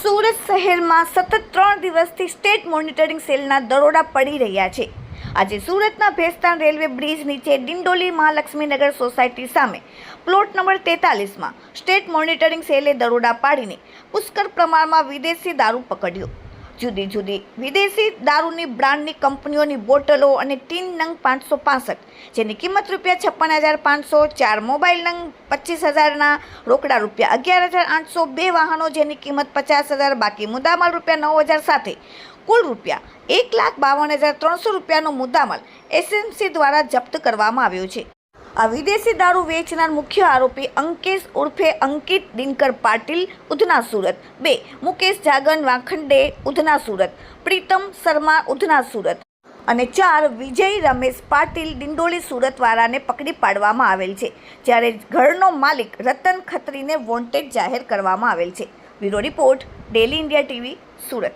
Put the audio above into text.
સુરત શહેરમાં સતત ત્રણ દિવસથી સ્ટેટ મોનિટરિંગ સેલના દરોડા પડી રહ્યા છે. આજે સુરતના ભેસ્તાન રેલવે બ્રિજ નીચે ડિંડોલી મહાલક્ષ્મીનગર સોસાયટી સામે પ્લોટ નંબર તેતાલીસમાં સ્ટેટ મોનિટરિંગ સેલે દરોડા પાડીને પુષ્કળ પ્રમાણમાં વિદેશી દારૂ પકડ્યો. જુદી જુદી વિદેશી દારૂની બ્રાન્ડની કંપનીઓની બોટલો અને ટીન નંગ પાંચસો પાસઠ, જેની કિંમત રૂપિયા છપ્પન હજાર પાંચસો, ચાર મોબાઈલ નંગ પચીસ હજારના રોકડા રૂપિયા અગિયાર હજાર આઠસો બે વાહનો, જેની કિંમત પચાસ હજાર, બાકી મુદ્દામાલ રૂપિયા નવ હજાર સાથે. કુલ રૂપિયા એક લાખ બાવન હજાર ત્રણસો રૂપિયાનો મુદ્દામાલ એસએમસી દ્વારા જપ્ત કરવામાં આવ્યો છે. આ વિદેશી દારૂ વેચનાર મુખ્ય આરોપી અંકેશ ઉર્ફે અંકિત દિનકર પાટીલ, ઉધના સુરત. બે, મુકેશ જાગન વાખંડે, ઉધના સુરત. પ્રીતમ શર્મા, ઉધના સુરત. અને ચાર, વિજય રમેશ પાટીલ ડિંડોલી સુરતવાળાને પકડી પાડવામાં આવેલ છે, જ્યારે ઘરનો માલિક રતન ખત્રીને વોન્ટેડ જાહેર કરવામાં આવેલ છે. Bureau report, daily India TV, Surat.